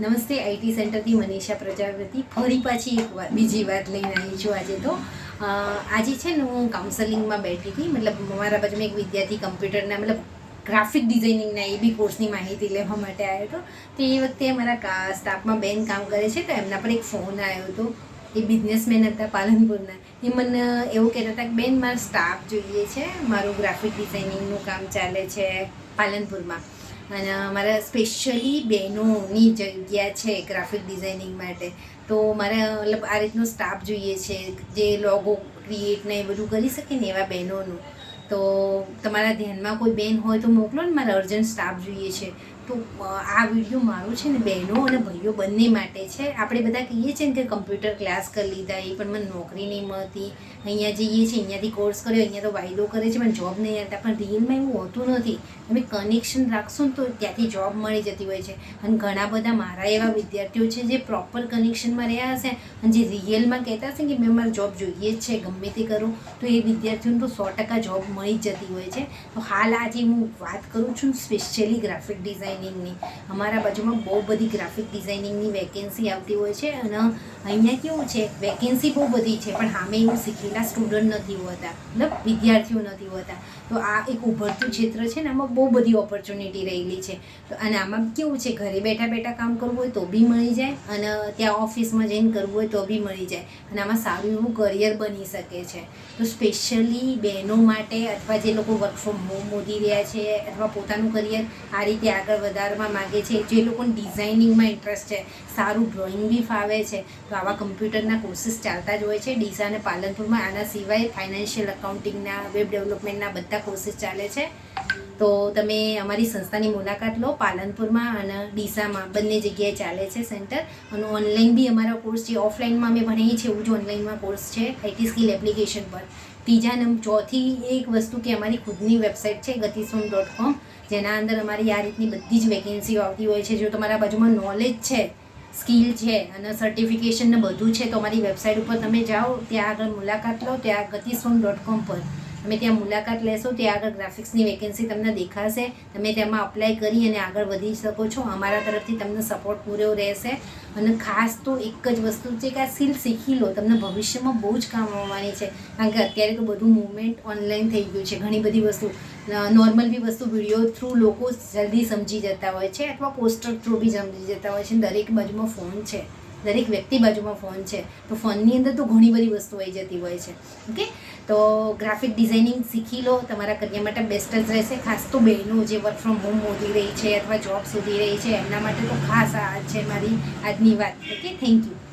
નમસ્તે આઈટી સેન્ટરથી મનીષા પ્રજાપતિ. ફરી પાછી એક વાર, બીજી વાત લઈને આવી છું આજે તો. આજે છે ને હું કાઉન્સેલિંગમાં બેઠી હતી. મતલબ મારા બાજુમાં એક વિદ્યાર્થી કમ્પ્યુટરના મતલબ ગ્રાફિક ડિઝાઇનિંગના એ બી કોર્સની માહિતી લેવા માટે આવ્યો હતો. તો એ વખતે મારા સ્ટાફમાં બેન કામ કરે છે તો એમના પર એક ફોન આવ્યો હતો. એ બિઝનેસમેન હતા, પાલનપુરના. એ મને એવું કહેતા હતા કે, બેન, મારો સ્ટાફ જોઈએ છે. મારું ગ્રાફિક ડિઝાઇનિંગનું કામ ચાલે છે પાલનપુરમાં. અને મારા સ્પેશિયલી બહેનોની જગ્યા છે ગ્રાફિક ડિઝાઇનિંગ માટે. તો મારે, મતલબ આ રીતનો સ્ટાફ જોઈએ છે, જે લોગો ક્રિએટ ને એ બધું કરી શકે ને એવા બહેનોનું તો તમારા ધ્યાનમાં કોઈ બેન હોય તો મોકલો ને, મારે અર્જન્ટ સ્ટાફ જોઈએ છે. તો આ વીડિયો મારો છે ને, બહેનો અને ભાઈઓ બંને માટે છે. આપણે બધા કહીએ છીએ ને કે કમ્પ્યુટર ક્લાસ કરી લીધા એ, પણ મને નોકરી નહીં મળતી. અહીંયા જઈએ છીએ, અહીંયાથી કોર્સ કર્યો, અહીંયા તો વાયદો કરે છે, પણ જોબ નહીં આવતા. પણ રિયલમાં એવું હોતું નથી. તમે કનેક્શન રાખશો ને તો ત્યાંથી જોબ મળી જતી હોય છે. અને ઘણા બધા મારા એવા વિદ્યાર્થીઓ છે જે પ્રોપર કનેક્શનમાં રહ્યા હશે અને જે રિયલમાં કહેતા હશે કે મેં મારે જોબ જોઈએ જ છે, ગમે તે કરું. તો એ વિદ્યાર્થીઓને તો સો ટકા જોબ મળી જતી હોય છે. તો હાલ આજે હું વાત કરું છું સ્પેશિયલી ગ્રાફિક ડિઝાઇનિંગની અમારા બાજુમાં બહુ બધી ગ્રાફિક ડિઝાઇનિંગની વેકેન્સી આવતી હોય છે અને અહીંયા કેવું છે વેકેન્સી બહુ બધી છે, પણ સામે એવું શીખેલા સ્ટુડન્ટ નથી હોતા, મતલબ વિદ્યાર્થીઓ નથી હોતા. તો આ એક ઉભરતું ક્ષેત્ર છે ને, આમાં બહુ બધી ઓપોર્ચ્યુનિટી રહેલી છે. અને આમાં કેવું છે, ઘરે બેઠા બેઠા કામ કરવું હોય તો બી મળી જાય અને ત્યાં ઓફિસમાં જઈને કરવું હોય તો બી મળી જાય. અને આમાં સારું એવું કરિયર બની શકે છે. તો સ્પેશિયલી બહેનો માટે અથવા જે લોકો વર્ક ફ્રોમ હોમ મોદી રહ્યા છે અથવા પોતાનું કરિયર આ રીતે આગળ વધારવા માગે છે, જે લોકોને ડિઝાઇનિંગમાં ઇન્ટરેસ્ટ છે, સારું ડ્રોઈંગ બી ફાવે છે, તો આવા કમ્પ્યુટરના કોર્સીસ ચાલતા જ હોય છે. ડીસા અને પાલનપુરમાં આના સિવાય ફાઇનાન્શિયલ અકાઉન્ટિંગના વેબ ડેવલપમેન્ટના બધા કોર્સીસ ચાલે છે. તો તમે અમારી સંસ્થાની મુલાકાત લો. પાલનપુરમાં અને ડીસામાં બંને જગ્યાએ ચાલે છે સેન્ટર અને ઓનલાઈન બી અમારા કોર્સ છે. ઓફલાઈનમાં અમે ભણીએ છીએ. એવું જ ઓનલાઈનમાં કોર્સ છે. આઈટી સ્કિલ એપ્લિકેશન પર. ત્રીજા નંબર ચોથી એક વસ્તુ કે અમારી ખુદની વેબસાઇટ છે ગતિસોન ડોટ કોમ જેના અંદર અમારી આ રીતની બધી જ વેકેન્સીઓ આવતી હોય છે. જો તમારા બાજુમાં નોલેજ છે સ્કિલ છે અને સર્ટિફિકેશન ને બધું છે, તો અમારી વેબસાઇટ ઉપર તમે જાઓ, ત્યાં આગળ મુલાકાત લો, ત્યાં ગતિસોન ડોટ કોમ પર. તમે ત્યાં મુલાકાત લેશો, ત્યાં આગળ ગ્રાફિક્સની વેકેન્સી તમને દેખાશે. તમે તેમાં અપ્લાય કરી અને આગળ વધી શકો છો. અમારા તરફથી તમને સપોર્ટ પૂરો રહેશે. અને ખાસ તો એક જ વસ્તુ છે કે આ સ્કિલ શીખી લો. તમને ભવિષ્યમાં બહુ જ કામ આવવાની છે. કારણ કે અત્યારે તો બધું મુવમેન્ટ ઓનલાઈન થઈ ગયું છે. ઘણી બધી વસ્તુ નોર્મલ બી વસ્તુ વીડિયો થ્રુ લોકો જલ્દી સમજી જતા હોય છે અથવા પોસ્ટર થ્રુ બી સમજી જતા હોય છે. દરેક બાજુમાં ફોન છે. દરેક વ્યક્તિ બાજુમાં ફોન છે, તો ફોનની અંદર તો ઘણી બધી વસ્તુ આવી જતી હોય છે, ઓકે? તો ગ્રાફિક ડિઝાઇનિંગ શીખી લો, તમારા કરિયર માટે બેસ્ટ જ રહેશે, ખાસ તો બહેનો જે વર્ક ફ્રોમ હોમ મોદી રહી છે, અથવા જોબ શોધી રહી છે, એમના માટે તો ખાસ આ છે મારી આજની વાત, ઓકે? Thank you